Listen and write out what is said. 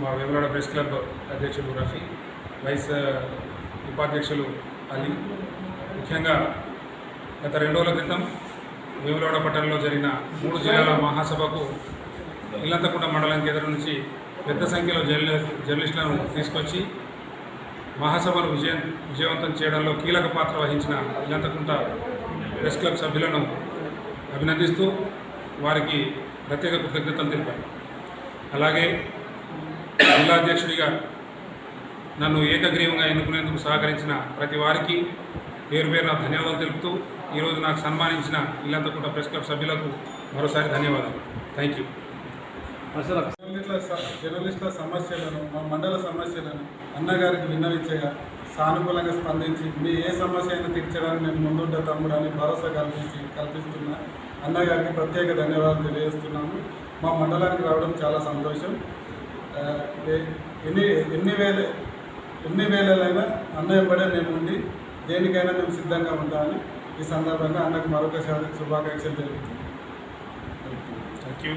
మా Vemulawada press club అధ్యక్షులు Rafi vice ఉపాధ్యక్షులు అలీ. ముఖ్యంగా గత రెండు రోజుల క్రితం వేములవాడ పట్టణంలో జరిగిన మూడు జిల్లాల మహాసభకు ఇల్లంతకుంట మండలం కేంద్రం నుంచి పెద్ద సంఖ్యలో జర్నలి జర్నలిస్టులను తీసుకొచ్చి మహాసభను విజయం విజయవంతం చేయడంలో కీలక పాత్ర వహించిన ఇల్లంతకుంట ప్రెస్ క్లబ్ సభ్యులను అభినందిస్తూ వారికి ప్రత్యేక కృతజ్ఞతలు తెలిపారు. అలాగే జిల్లా అధ్యక్షుడిగా నన్ను ఏకగ్రీవంగా ఎన్నుకునేందుకు సహకరించిన ప్రతి వారికి పేరు పేరున ధన్యవాదాలు తెలుపుతూ ఈరోజు నాకు సన్మానించిన ఇల్లంతకుంట ప్రెస్ క్లబ్ సభ్యులకు మరోసారి ధన్యవాదాలు. థ్యాంక్ యూ జర్నలిస్టుల స- జర్నలిస్టుల సమస్యలను మా మండల సమస్యలను అన్నగారికి విన్నవించగా సానుకూలంగా స్పందించి మీ ఏ సమస్య అయినా తీర్చడానికి నేను ముందుంటే తమ్ముడు అని భరోసా కల్పించి కల్పిస్తున్నా అన్నగారికి ప్రత్యేక ధన్యవాదాలు తెలియజేస్తున్నాము. మా మండలానికి రావడం చాలా సంతోషం. ఎన్ని ఎన్ని వేల ఎన్ని వేలైనా అన్నయ్య పడే మేము ఉండి దేనికైనా మేము సిద్ధంగా ఉంటామని ఈ సందర్భంగా అన్నకు మరొకసారి శుభాకాంక్షలు తెలుపుతున్నాం. Thank you